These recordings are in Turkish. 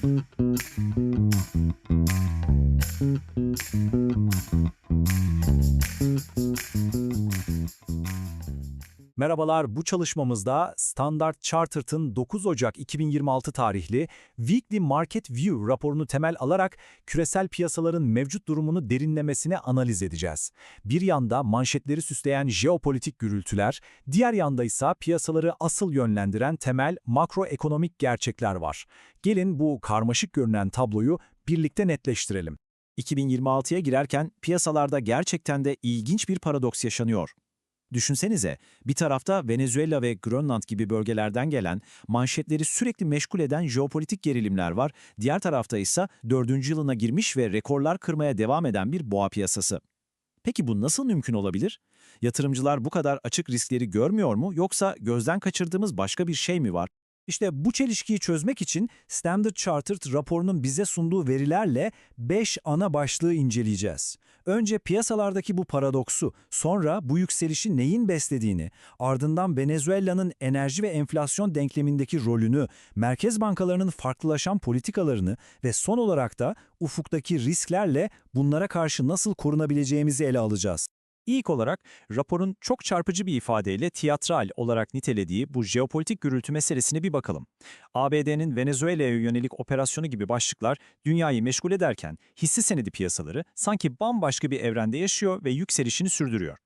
Thank you. Merhabalar, bu çalışmamızda Standard Chartered'ın 9 Ocak 2026 tarihli Weekly Market View raporunu temel alarak küresel piyasaların mevcut durumunu derinlemesine analiz edeceğiz. Bir yanda manşetleri süsleyen jeopolitik gürültüler, diğer yanda ise piyasaları asıl yönlendiren temel makroekonomik gerçekler var. Gelin bu karmaşık görünen tabloyu birlikte netleştirelim. 2026'ya girerken piyasalarda gerçekten de ilginç bir paradoks yaşanıyor. Düşünsenize, bir tarafta Venezuela ve Grönland gibi bölgelerden gelen, manşetleri sürekli meşgul eden jeopolitik gerilimler var, diğer tarafta ise dördüncü yılına girmiş ve rekorlar kırmaya devam eden bir boğa piyasası. Peki bu nasıl mümkün olabilir? Yatırımcılar bu kadar açık riskleri görmüyor mu yoksa gözden kaçırdığımız başka bir şey mi var? İşte bu çelişkiyi çözmek için Standard Chartered raporunun bize sunduğu verilerle 5 ana başlığı inceleyeceğiz. Önce piyasalardaki bu paradoksu, sonra bu yükselişi neyin beslediğini, ardından Venezuela'nın enerji ve enflasyon denklemindeki rolünü, merkez bankalarının farklılaşan politikalarını ve son olarak da ufuktaki risklerle bunlara karşı nasıl korunabileceğimizi ele alacağız. İlk olarak raporun çok çarpıcı bir ifadeyle tiyatral olarak nitelediği bu jeopolitik gürültü meselesine bir bakalım. ABD'nin Venezuela'ya yönelik operasyonu gibi başlıklar dünyayı meşgul ederken hisse senedi piyasaları sanki bambaşka bir evrende yaşıyor ve yükselişini sürdürüyor.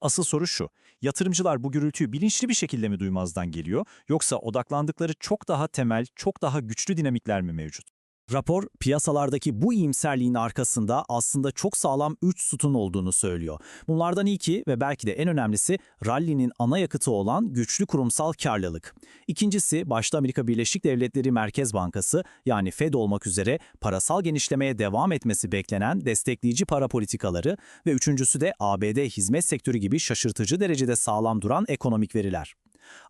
Asıl soru şu, yatırımcılar bu gürültüyü bilinçli bir şekilde mi duymazdan geliyor yoksa odaklandıkları çok daha temel, çok daha güçlü dinamikler mi mevcut? Rapor, piyasalardaki bu iyimserliğin arkasında aslında çok sağlam 3 sütun olduğunu söylüyor. Bunlardan ilki ve belki de en önemlisi rally'nin ana yakıtı olan güçlü kurumsal karlılık. İkincisi, başta Amerika Birleşik Devletleri Merkez Bankası yani Fed olmak üzere parasal genişlemeye devam etmesi beklenen destekleyici para politikaları ve üçüncüsü de ABD hizmet sektörü gibi şaşırtıcı derecede sağlam duran ekonomik veriler.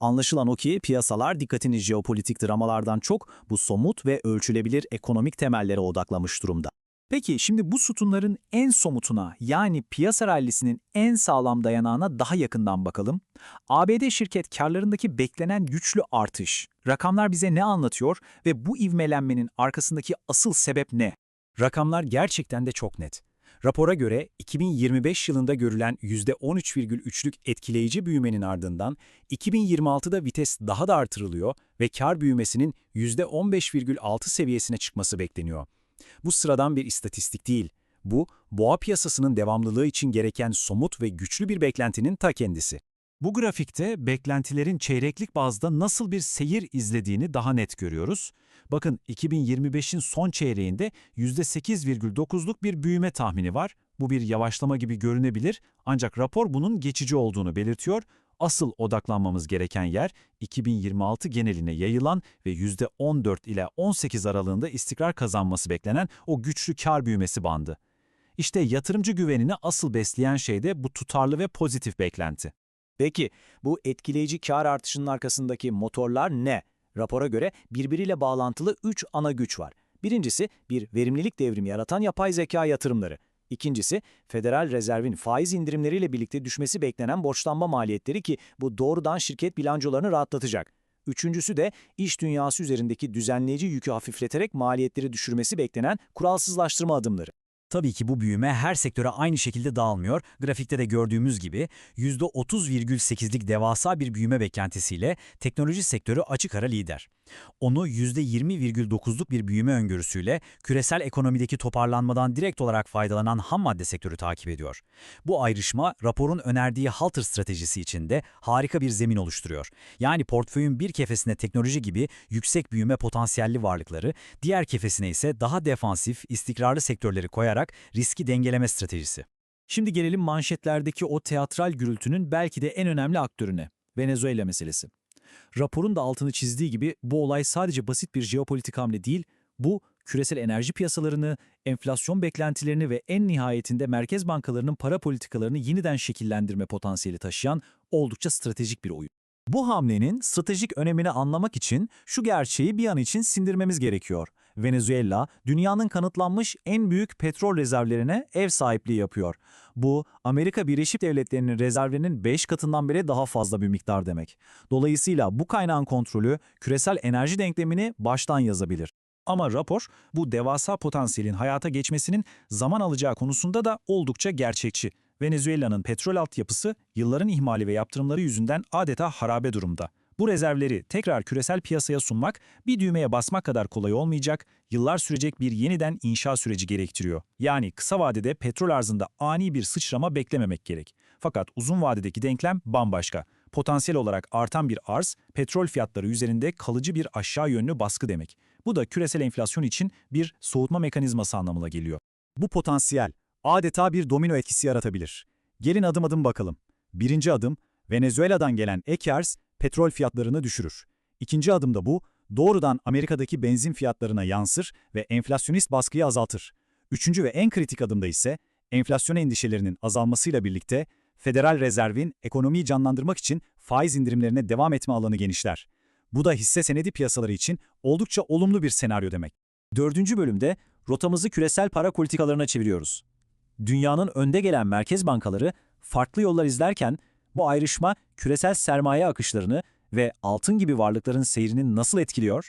Anlaşılan o ki piyasalar dikkatini jeopolitik dramalardan çok bu somut ve ölçülebilir ekonomik temellere odaklamış durumda. Peki şimdi bu sütunların en somutuna yani piyasa rallisinin en sağlam dayanağına daha yakından bakalım. ABD şirket karlarındaki beklenen güçlü artış. Rakamlar bize ne anlatıyor ve bu ivmelenmenin arkasındaki asıl sebep ne? Rakamlar gerçekten de çok net. Rapora göre 2025 yılında görülen %13,3'lük etkileyici büyümenin ardından 2026'da vites daha da artırılıyor ve kar büyümesinin %15,6 seviyesine çıkması bekleniyor. Bu sıradan bir istatistik değil. Bu, boğa piyasasının devamlılığı için gereken somut ve güçlü bir beklentinin ta kendisi. Bu grafikte beklentilerin çeyreklik bazda nasıl bir seyir izlediğini daha net görüyoruz. Bakın 2025'in son çeyreğinde %8,9'luk bir büyüme tahmini var. Bu bir yavaşlama gibi görünebilir ancak rapor bunun geçici olduğunu belirtiyor. Asıl odaklanmamız gereken yer 2026 geneline yayılan ve %14 ile 18 aralığında istikrar kazanması beklenen o güçlü kar büyümesi bandı. İşte yatırımcı güvenini asıl besleyen şey de bu tutarlı ve pozitif beklenti. Peki bu etkileyici kar artışının arkasındaki motorlar ne? Rapora göre birbiriyle bağlantılı 3 ana güç var. Birincisi bir verimlilik devrimi yaratan yapay zeka yatırımları. İkincisi Federal Rezerv'in faiz indirimleriyle birlikte düşmesi beklenen borçlanma maliyetleri ki bu doğrudan şirket bilançolarını rahatlatacak. Üçüncüsü de iş dünyası üzerindeki düzenleyici yükü hafifleterek maliyetleri düşürmesi beklenen kuralsızlaştırma adımları. Tabii ki bu büyüme her sektöre aynı şekilde dağılmıyor. Grafikte de gördüğümüz gibi %30,8'lik devasa bir büyüme beklentisiyle teknoloji sektörü açık ara lider. Onu %20,9'luk bir büyüme öngörüsüyle küresel ekonomideki toparlanmadan direkt olarak faydalanan ham madde sektörü takip ediyor. Bu ayrışma raporun önerdiği halter stratejisi içinde harika bir zemin oluşturuyor. Yani portföyün bir kefesine teknoloji gibi yüksek büyüme potansiyelli varlıkları, diğer kefesine ise daha defansif, istikrarlı sektörleri koyarak riski dengeleme stratejisi. Şimdi gelelim manşetlerdeki o teatral gürültünün belki de en önemli aktörüne, Venezuela meselesi. Raporun da altını çizdiği gibi bu olay sadece basit bir jeopolitik hamle değil, bu küresel enerji piyasalarını, enflasyon beklentilerini ve en nihayetinde merkez bankalarının para politikalarını yeniden şekillendirme potansiyeli taşıyan oldukça stratejik bir oyun. Bu hamlenin stratejik önemini anlamak için şu gerçeği bir an için sindirmemiz gerekiyor. Venezuela, dünyanın kanıtlanmış en büyük petrol rezervlerine ev sahipliği yapıyor. Bu, Amerika Birleşik Devletleri'nin rezervlerinin 5 katından bile daha fazla bir miktar demek. Dolayısıyla bu kaynağın kontrolü küresel enerji denklemini baştan yazabilir. Ama rapor bu devasa potansiyelin hayata geçmesinin zaman alacağı konusunda da oldukça gerçekçi. Venezuela'nın petrol altyapısı yılların ihmali ve yaptırımları yüzünden adeta harabe durumda. Bu rezervleri tekrar küresel piyasaya sunmak bir düğmeye basmak kadar kolay olmayacak, yıllar sürecek bir yeniden inşa süreci gerektiriyor. Yani kısa vadede petrol arzında ani bir sıçrama beklememek gerek. Fakat uzun vadedeki denklem bambaşka. Potansiyel olarak artan bir arz, petrol fiyatları üzerinde kalıcı bir aşağı yönlü baskı demek. Bu da küresel enflasyon için bir soğutma mekanizması anlamına geliyor. Bu potansiyel adeta bir domino etkisi yaratabilir. Gelin adım adım bakalım. Birinci adım, Venezuela'dan gelen ek petrol fiyatlarını düşürür. İkinci adımda bu, doğrudan Amerika'daki benzin fiyatlarına yansır ve enflasyonist baskıyı azaltır. Üçüncü ve en kritik adımda ise enflasyon endişelerinin azalmasıyla birlikte Federal Rezerv'in ekonomiyi canlandırmak için faiz indirimlerine devam etme alanı genişler. Bu da hisse senedi piyasaları için oldukça olumlu bir senaryo demek. Dördüncü bölümde rotamızı küresel para politikalarına çeviriyoruz. Dünyanın önde gelen merkez bankaları farklı yollar izlerken bu ayrışma küresel sermaye akışlarını ve altın gibi varlıkların seyrini nasıl etkiliyor?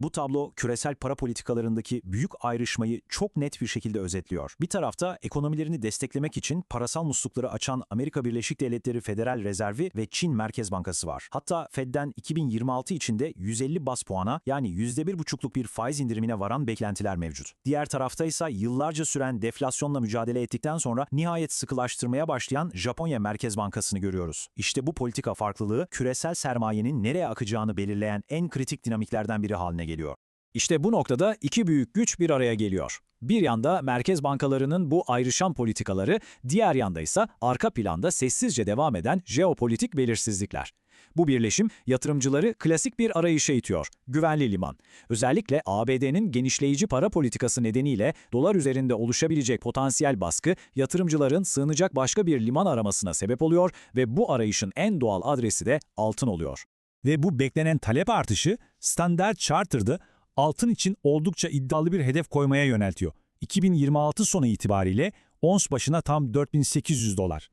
Bu tablo küresel para politikalarındaki büyük ayrışmayı çok net bir şekilde özetliyor. Bir tarafta ekonomilerini desteklemek için parasal muslukları açan Amerika Birleşik Devletleri Federal Rezervi ve Çin Merkez Bankası var. Hatta Fed'den 2026 içinde 150 bas puana yani %1,5'luk bir faiz indirimine varan beklentiler mevcut. Diğer tarafta ise yıllarca süren deflasyonla mücadele ettikten sonra nihayet sıkılaştırmaya başlayan Japonya Merkez Bankası'nı görüyoruz. İşte bu politika farklılığı küresel sermayenin nereye akacağını belirleyen en kritik dinamiklerden biri haline geliyor. İşte bu noktada iki büyük güç bir araya geliyor. Bir yanda merkez bankalarının bu ayrışan politikaları, diğer yanda ise arka planda sessizce devam eden jeopolitik belirsizlikler. Bu birleşim yatırımcıları klasik bir arayışa itiyor, güvenli liman. Özellikle ABD'nin genişleyici para politikası nedeniyle dolar üzerinde oluşabilecek potansiyel baskı yatırımcıların sığınacak başka bir liman aramasına sebep oluyor ve bu arayışın en doğal adresi de altın oluyor. Ve bu beklenen talep artışı Standard Chartered'ı altın için oldukça iddialı bir hedef koymaya yöneltiyor. 2026 sonu itibariyle ons başına tam 4800 dolar.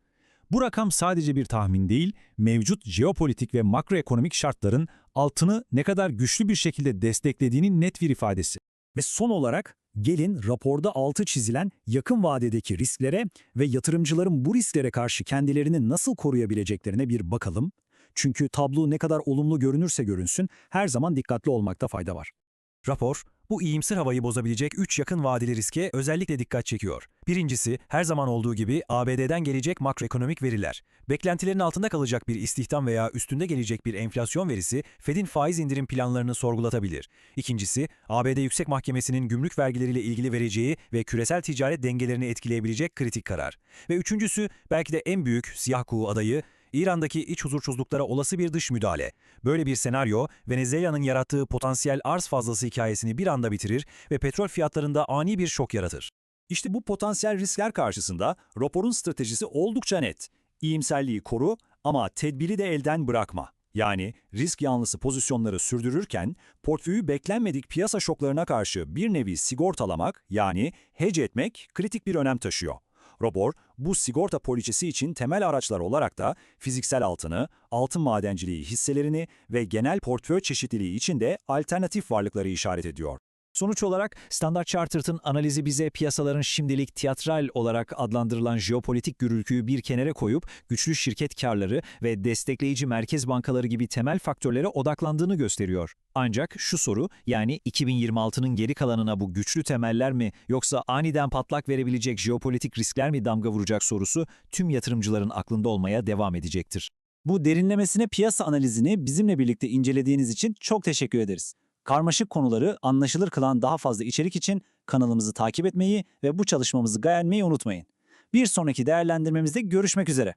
Bu rakam sadece bir tahmin değil, mevcut jeopolitik ve makroekonomik şartların altını ne kadar güçlü bir şekilde desteklediğinin net bir ifadesi. Ve son olarak gelin raporda altı çizilen yakın vadedeki risklere ve yatırımcıların bu risklere karşı kendilerini nasıl koruyabileceklerine bir bakalım. Çünkü tablo ne kadar olumlu görünürse görünsün her zaman dikkatli olmakta fayda var. Rapor, bu iyimser havayı bozabilecek 3 yakın vadeli riske özellikle dikkat çekiyor. Birincisi, her zaman olduğu gibi ABD'den gelecek makroekonomik veriler. Beklentilerin altında kalacak bir istihdam veya üstünde gelecek bir enflasyon verisi Fed'in faiz indirim planlarını sorgulatabilir. İkincisi, ABD Yüksek Mahkemesi'nin gümrük vergileriyle ilgili vereceği ve küresel ticaret dengelerini etkileyebilecek kritik karar. Ve üçüncüsü, belki de en büyük siyah kuğu adayı, İran'daki iç huzursuzluklara olası bir dış müdahale. Böyle bir senaryo, Venezuela'nın yarattığı potansiyel arz fazlası hikayesini bir anda bitirir ve petrol fiyatlarında ani bir şok yaratır. İşte bu potansiyel riskler karşısında raporun stratejisi oldukça net. İyimserliği koru ama tedbiri de elden bırakma. Yani risk yanlısı pozisyonları sürdürürken portföyü beklenmedik piyasa şoklarına karşı bir nevi sigortalamak yani hedge etmek kritik bir önem taşıyor. Robor, bu sigorta poliçesi için temel araçlar olarak da fiziksel altını, altın madenciliği hisselerini ve genel portföy çeşitliliği için de alternatif varlıkları işaret ediyor. Sonuç olarak Standard Chartered'ın analizi bize piyasaların şimdilik tiyatral olarak adlandırılan jeopolitik gürültüyü bir kenara koyup güçlü şirket karları ve destekleyici merkez bankaları gibi temel faktörlere odaklandığını gösteriyor. Ancak şu soru yani 2026'nın geri kalanına bu güçlü temeller mi yoksa aniden patlak verebilecek jeopolitik riskler mi damga vuracak sorusu tüm yatırımcıların aklında olmaya devam edecektir. Bu derinlemesine piyasa analizini bizimle birlikte incelediğiniz için çok teşekkür ederiz. Karmaşık konuları anlaşılır kılan daha fazla içerik için kanalımızı takip etmeyi ve bu çalışmamızı beğenmeyi unutmayın. Bir sonraki değerlendirmemizde görüşmek üzere.